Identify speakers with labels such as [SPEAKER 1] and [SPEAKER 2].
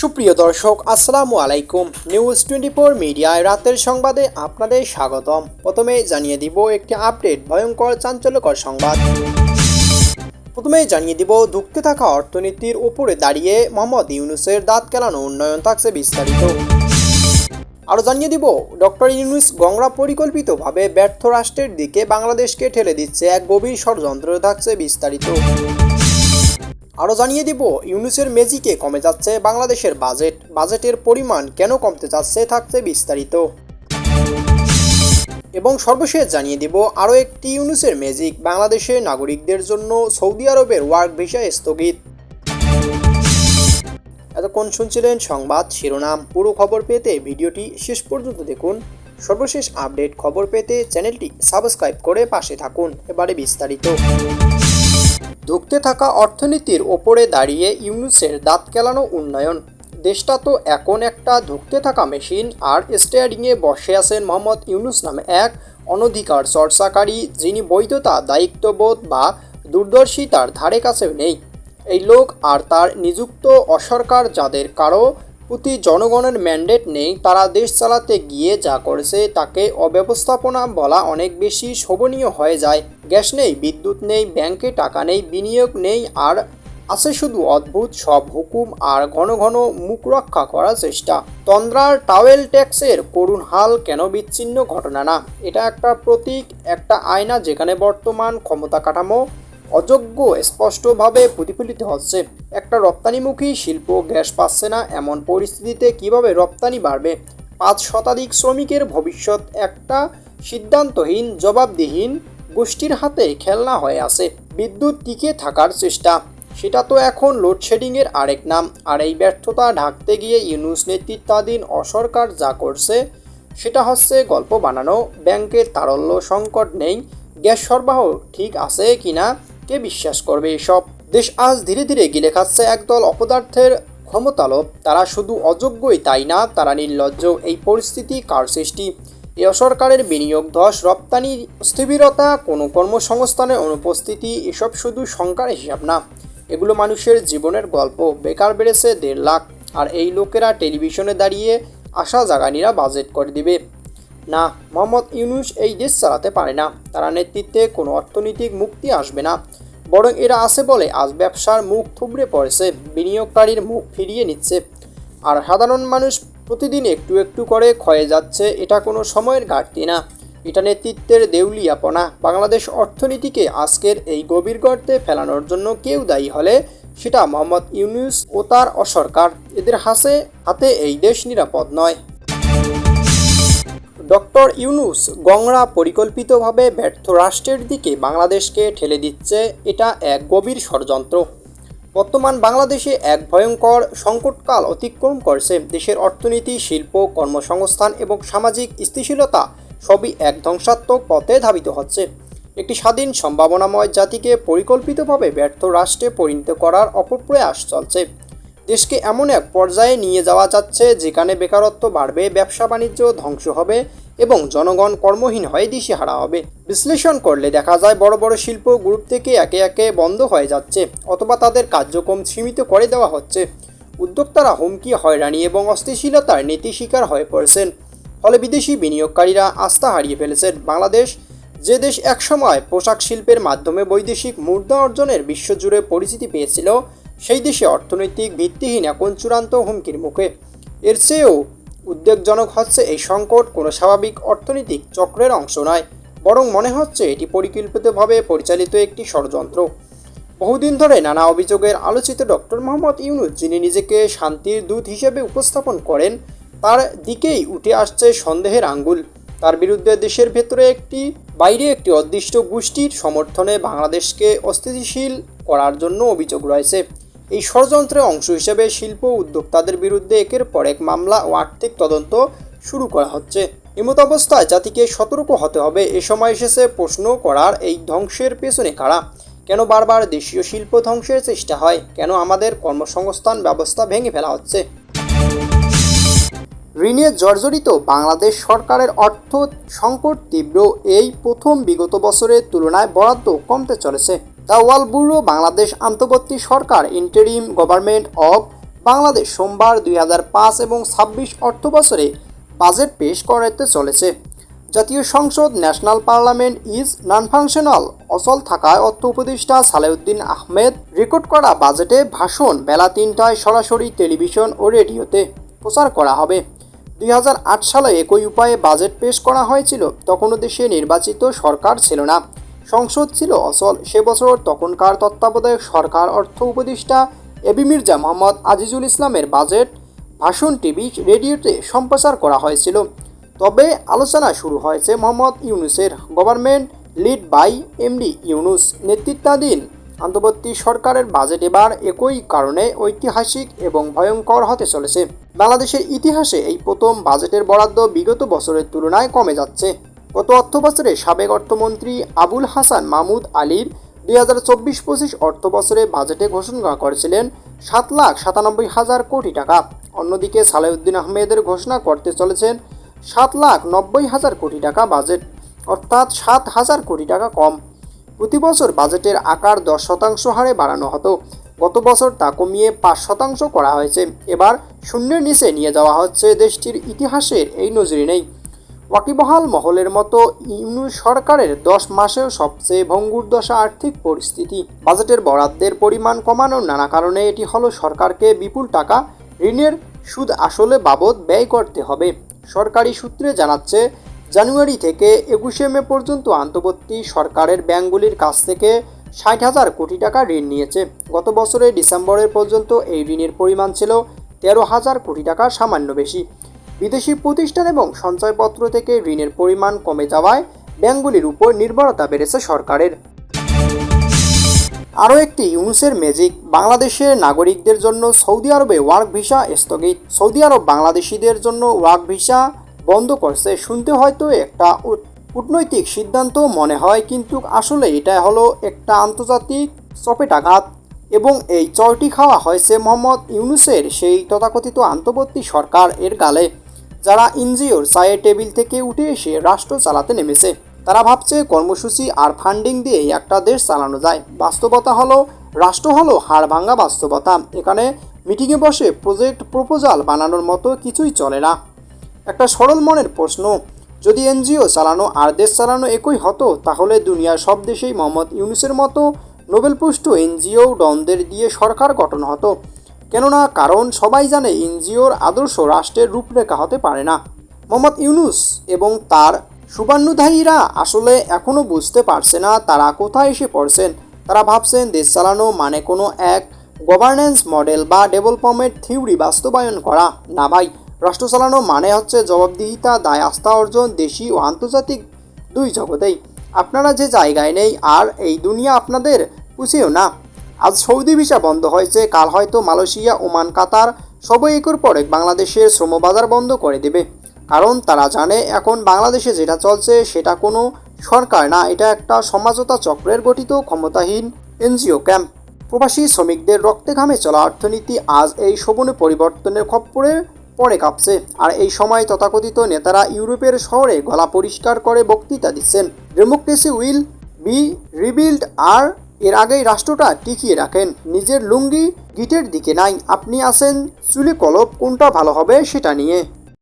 [SPEAKER 1] সুপ্রিয় দর্শক, আসসালামু আলাইকুম। নিউজ টোয়েন্টি ফোর মিডিয়ায় রাতের সংবাদে আপনাদের স্বাগতম। প্রথমে জানিয়ে দিব একটি আপডেট ভয়ঙ্কর চাঞ্চল্যকর সংবাদ। প্রথমেই জানিয়ে দিব, ধুঁকতে থাকা অর্থনীতির উপরে দাঁড়িয়ে মোহাম্মদ ইউনুসের দাঁত কেলানো উন্নয়ন থাকছে বিস্তারিত। আরও জানিয়ে দিব, ডক্টর ইউনুস গংরা পরিকল্পিতভাবে ব্যর্থ রাষ্ট্রের দিকে বাংলাদেশকে ঠেলে দিচ্ছে, এক গভীর ষড়যন্ত্র থাকছে বিস্তারিত। আরও জানিয়ে দিব, ইউনুসের মেজিকে কমে যাচ্ছে বাংলাদেশের বাজেট। বাজেটের পরিমাণ কেন কমতে যাচ্ছে থাকছে বিস্তারিত। এবং সর্বশেষ জানিয়ে দিব, আরও একটি ইউনুসের ম্যাজিক বাংলাদেশের নাগরিকদের জন্য সৌদি আরবের ওয়ার্ক ভিসা স্থগিত। এতক্ষণ শুনছিলেন সংবাদ শিরোনাম। পুরো খবর পেতে ভিডিওটি শেষ পর্যন্ত দেখুন। সর্বশেষ আপডেট খবর পেতে চ্যানেলটি সাবস্ক্রাইব করে পাশে থাকুন। এবারে বিস্তারিত। ধুঁকতে থাকা অর্থনীতির ওপরে দাঁড়িয়ে ইউনুসের দাঁত কেলানো উন্নয়ন। দেশটা তো এখন একটা ধুঁকতে থাকা মেশিন, আর স্টেয়ারিংয়ে বসে আছেন মোহাম্মদ ইউনুস নামে এক অনধিকার চর্চাকারী, যিনি বৈধতা, দায়িত্ববোধ বা দূরদর্শিতার ধারে কাছেও নেই। এই লোক আর তার নিযুক্ত অসরকার যাদের কারও প্রতি জনগণের ম্যান্ডেট নেই, তারা দেশ চালাতে গিয়ে যা করেছে তাকে অব্যবস্থাপনা বলা অনেক বেশি শোভনীয় হয়ে যায়। গ্যাস নেই, বিদ্যুৎ নেই, ব্যাংকে টাকা নেই, বিনিয়োগ নেই, আর আছে শুধু অদ্ভুত সব হুকুম আর ঘন ঘন মুখ রক্ষা করার চেষ্টা। তন্দ্রার টাওয়েল ট্যাক্সের করুণ হাল কেন বিচ্ছিন্ন ঘটনা না? এটা একটা প্রতীক, একটা আয়না যেখানে বর্তমান ক্ষমতা কাঠামো অযোগ্য স্পষ্টভাবে প্রতিফলিত হচ্ছে। একটা রপ্তানিমুখী শিল্প গ্যাস পাচ্ছে না, এমন পরিস্থিতিতে কীভাবে রপ্তানি বাড়বে? পাঁচ শতাধিক শ্রমিকের ভবিষ্যৎ একটা সিদ্ধান্তহীন, জবাবদিহীন গোষ্ঠীর হাতে খেলনা হয়ে আছে। বিদ্যুৎ টিকে থাকার চেষ্টা। সেটা তো এখন লোডশেডিংয়ের আরেক নাম। আর এই ব্যর্থতা ঢাকতে গিয়ে ইউনুস নেতৃত্বাধীন অসরকার যা করছে, সেটা হচ্ছে গল্প বানানো। ব্যাংকের তারল্য সংকট নেই। গ্যাস সরবরাহ ঠিক আছে কিনা, কে বিশ্বাস করবে এসব? দেশ আজ ধীরে ধীরে গিলে খাচ্ছে একদল অপদার্থের ক্ষমতালোভ। তারা শুধু অযোগ্যই তাই না, তারা নির্লজ্জ। এই পরিস্থিতি কার সৃষ্টি? সরকারের বিনিয়োগ, ধস, রপ্তানি স্থবিরতা কোনো কর্মসংস্থানের অনুপস্থিতি, এসব শুধু সংখ্যার হিসাব না, এগুলো মানুষের জীবনের গল্প। বেকার বেড়েছে দেড় লাখ, আর এই লোকেরা টেলিভিশনে দাঁড়িয়ে আশা জাগানিরা বাজেট করে দিবে। না, মোহাম্মদ ইউনুস এই দেশ চালাতে পারে না। তারা নেতৃত্বে কোনো অর্থনৈতিক মুক্তি আসবে না। বরং এরা আছে বলে আজ ব্যবসার মুখ থুবড়ে পড়েছে, বিনিয়োগকারীর মুখ ফিরিয়ে নিচ্ছে। আর সাধারণ মানুষ প্রতিদিন একটু একটু করে ক্ষয়ে যাচ্ছে, এটা কোনো সময়ের ঘাটতি না। এটা নেতৃত্বের দেউলিয়াপনা। বাংলাদেশ অর্থনীতিকে আজকের এই গভীর গর্তে ফেলানোর জন্য কেউ দায়ী হলে সেটা মোহাম্মদ ইউনুস ও তার অসরকার। এদের হাসে, হাতে এই দেশ নিরাপদ নয়। ডক্টর ইউনুস গংরা পরিকল্পিতভাবে ব্যর্থ রাষ্ট্রের দিকে বাংলাদেশকে ঠেলে দিচ্ছে, এটা এক গভীর ষড়যন্ত্র। বর্তমান বাংলাদেশে এক ভয়ঙ্কর সংকটকাল অতিক্রম করছে। দেশের অর্থনীতি, শিল্প, কর্মসংস্থান এবং সামাজিক স্থিতিশীলতা সবই এক ধ্বংসাত্মক পথে ধাবিত হচ্ছে। একটি স্বাধীন, সম্ভাবনাময় জাতিকে পরিকল্পিতভাবে ব্যর্থ রাষ্ট্রে পরিণত করার অপপ্রয়াস চলছে। দেশকে এমন এক পর্যায়ে নিয়ে যাওয়া যাচ্ছে যেখানে বেকারত্ব বাড়বে, ব্যবসা বাণিজ্য ধ্বংস হবে এবং জনগণ কর্মহীন হয়ে দিশেহারা হবে। বিশ্লেষণ করলে দেখা যায় বড় বড় শিল্প গ্রুপ থেকে একে একে বন্ধ হয়ে যাচ্ছে অথবা তাদের কার্যক্রম সীমিত করে দেওয়া হচ্ছে। উদ্যোক্তারা হুমকি, হয়রানি এবং অস্থিতিশীলতার নীতি শিকার হয়ে পড়েছেন। ফলে বিদেশি বিনিয়োগকারীরা আস্থা হারিয়ে ফেলেছেন। বাংলাদেশ যে দেশ একসময় পোশাক শিল্পের মাধ্যমে বৈদেশিক মুদ্রা অর্জনের বিশ্বজুড়ে পরিচিতি পেয়েছিল সেই দেশে অর্থনৈতিক ভিত্তিহীন এখন চূড়ান্ত হুমকির মুখে। এর চেয়েও উদ্বেগজনক হচ্ছে এই সংকট কোনো স্বাভাবিক অর্থনৈতিক চক্রের অংশ নয়, বরং মনে হচ্ছে এটি পরিকল্পিতভাবে পরিচালিত একটি ষড়যন্ত্র। বহুদিন ধরে নানা অভিযোগের আলোচিত ডক্টর মোহাম্মদ ইউনুস, যিনি নিজেকে শান্তির দূত হিসেবে উপস্থাপন করেন, তার দিকেই উঠে আসছে সন্দেহের আঙ্গুল। তার বিরুদ্ধে দেশের ভেতরে একটি, বাইরে একটি অদৃষ্ট গোষ্ঠীর সমর্থনে বাংলাদেশকে অস্থিতিশীল করার জন্য অভিযোগ রয়েছে। এই ষড়যন্ত্রের অংশ হিসেবে শিল্প উদ্যোক্তাদের বিরুদ্ধে একের পর এক মামলা ও আর্থিক তদন্ত শুরু করা হচ্ছে। এমত অবস্থায় জাতিকে সতর্ক হতে হবে। এ সময় এসেছে প্রশ্ন করার এই ধ্বংসের পেছনে কারা? কেন বারবার দেশীয় শিল্প ধ্বংসের চেষ্টা হয়? কেন আমাদের কর্মসংস্থান ব্যবস্থা ভেঙে ফেলা হচ্ছে? ঋণে জর্জরিত বাংলাদেশ সরকারের অর্থ সংকট তীব্র। এই প্রথম বিগত বছরের তুলনায় বরাদ্দ কমতে চলেছে। ওয়াল ব্যুরো বাংলাদেশ আন্তর্বর্তী সরকার ইন্টারিম গভর্নমেন্ট অব বাংলাদেশ। সোমবার দুই হাজার পাঁচ এবং ছাব্বিশ অর্থ বছরে বাজেট পেশ করাতে চলেছে। জাতীয় সংসদ national parliament is non functional অচল থাকায় অর্থ উপদেষ্টা সালেউদ্দিন আহমেদ রেকর্ড করা বাজেটে ভাষণ বেলা তিনটায় সরাসরি টেলিভিশন ও রেডিওতে প্রচার করা হবে। দুই হাজার আট সালে একই উপায়ে বাজেট পেশ করা হয়েছিল, তখনও দেশে নির্বাচিত সরকার ছিল না। সংসদ ছিল অচল। সে বছর তখনকার তত্ত্বাবধায়ক সরকার অর্থ উপদেষ্টা এবি মির্জা মোহাম্মদ আজিজুল ইসলামের বাজেট, ভাষণ টিভি, রেডিওতে সম্প্রচার করা হয়েছিল। তবে আলোচনা শুরু হয়েছে মোহাম্মদ ইউনুসের government, led by MD Yunus নেতৃত্বাধীন। অন্তর্বর্তী সরকারের বাজেট এবার একই কারণে ঐতিহাসিক এবং ভয়ঙ্কর হতে চলেছে। বাংলাদেশের ইতিহাসে এই প্রথম বাজেটের বরাদ্দ বিগত বছরের তুলনায় কমে যাচ্ছে। গত অর্থ বছরে সাবেক অর্থমন্ত্রী আবুল হাসান মাহমুদ আলীর দুই হাজার চব্বিশ পঁচিশ অর্থ বছরে বাজেটে ঘোষণা করেছিলেন সাত লাখ সাতানব্বই হাজার কোটি টাকা। অন্যদিকে সালেউদ্দিন আহমেদের ঘোষণা করতে চলেছেন সাত লাখ নব্বই হাজার কোটি টাকা বাজেট, অর্থাৎ সাত হাজার কোটি টাকা কম। প্রতি বছর বাজেটের আকার দশ শতাংশ হারে বাড়ানো হতো। গত বছর তা কমিয়ে পাঁচ শতাংশ করা হয়েছে। এবার শূন্যের নিচে নিয়ে যাওয়া হচ্ছে দেশটির ইতিহাসের এই নজির নেই। ওয়াকিবহাল মহলের মতো ইউনিট সরকারের দশ মাসেও সবচেয়ে ভঙ্গুর দশা আর্থিক পরিস্থিতি। বাজেটের বরাদ্দের পরিমাণ কমানোর নানা কারণে এটি হলো সরকারকে বিপুল টাকা ঋণের সুদ আসলে বাবদ ব্যয় করতে হবে। সরকারি সূত্রে জানাচ্ছে, জানুয়ারি থেকে একুশে মে পর্যন্ত আন্তর্বর্তী সরকারের ব্যাংকগুলির কাছ থেকে ষাট হাজার কোটি টাকা ঋণ নিয়েছে। গত বছরের ডিসেম্বরের পর্যন্ত এই ঋণের পরিমাণ ছিল তেরো হাজার কোটি টাকা সামান্য বেশি। বিদেশি প্রতিষ্ঠান এবং সঞ্চয়পত্র থেকে ঋণের পরিমাণ কমে যাওয়ায় ব্যাংকগুলির উপর নির্ভরতা বেড়েছে সরকারের। আরও একটি ইউনুসের ম্যাজিক, বাংলাদেশের নাগরিকদের জন্য সৌদি আরবে ওয়ার্ক ভিসা স্থগিত। সৌদি আরব বাংলাদেশিদের জন্য ওয়ার্ক ভিসা বন্ধ করছে, শুনতে হয়তো একটা কূটনৈতিক সিদ্ধান্ত মনে হয়, কিন্তু আসলে এটা হলো একটা আন্তর্জাতিক চপেটাঘাত এবং এই চরটি খাওয়া হয়েছে মোহাম্মদ ইউনুসের সেই তথাকথিত আন্তর্বর্তী সরকার এর গালে। যারা এনজিওর চায়ের টেবিল থেকে উঠে এসে রাষ্ট্র চালাতে নেমেছে, তারা ভাবছে কর্মসূচি আর ফান্ডিং দিয়ে একটা দেশ চালানো যায়। বাস্তবতা হলো, রাষ্ট্র হলো হাড় ভাঙা বাস্তবতা। এখানে মিটিংয়ে বসে প্রজেক্ট প্রপোজাল বানানোর মতো কিছুই চলে না। একটা সরল মনের প্রশ্ন, যদি এনজিও চালানো আর দেশ চালানো একই হতো, তাহলে দুনিয়ার সব দেশেই মোহাম্মদ ইউনুসের মতো নোবেল পুষ্ট এনজিও ডনদের দিয়ে সরকার গঠন হতো। কেননা কারণ সবাই জানে এনজিওর আদর্শ রাষ্ট্রের রূপরেখা হতে পারে না। মোহাম্মদ ইউনুস এবং তার সুবান্নুধায়ীরা আসলে এখনও বুঝতে পারছে না তারা কোথায় এসে পড়ছেন। তারা ভাবছেন দেশ চালানো মানে কোনো এক গভর্নেন্স মডেল বা ডেভেলপমেন্ট থিওরি বাস্তবায়ন করা। না ভাই, রাষ্ট্র চালানো মানে হচ্ছে জবাবদিহিতা, দায় আস্থা অর্জন দেশি ও আন্তর্জাতিক দুই জগতেই। আপনারা যে জায়গায় নেই আর এই দুনিয়া আপনাদের পুষেও না। আজ সৌদি ভিসা বন্ধ হয়েছে। কাল হয়তো মালয়েশিয়া, ওমান, কাতার সবই একুর পরে বাংলাদেশের শ্রমবাজার বন্ধ করে দেবে। কারণ তারা জানে এখন বাংলাদেশে যেটা চলছে সেটা কোনো সরকার না, এটা একটা সমাজতা চক্রের গঠিত ক্ষমতাহীন এনজিও ক্যাম্প। প্রবাসী শ্রমিকদের রক্তে ঘামে চলা অর্থনীতি আজ এই শোভনে পরিবর্তনের খপ্পরে পড়ে কাঁপছে। আর এই সময় তথাকথিত নেতারা ইউরোপের শহরে গলা পরিষ্কার করে বক্তৃতা দিচ্ছেন। ডেমোক্রেসি উইল বি রিবিল্ড আর এর আগেই রাষ্ট্রটা টিকিয়ে রাখেন। নিজের লুঙ্গি গিটের দিকে নাই। আপনি আছেন, চুলে কলপ কোনটা ভালো হবে সেটা নিয়ে।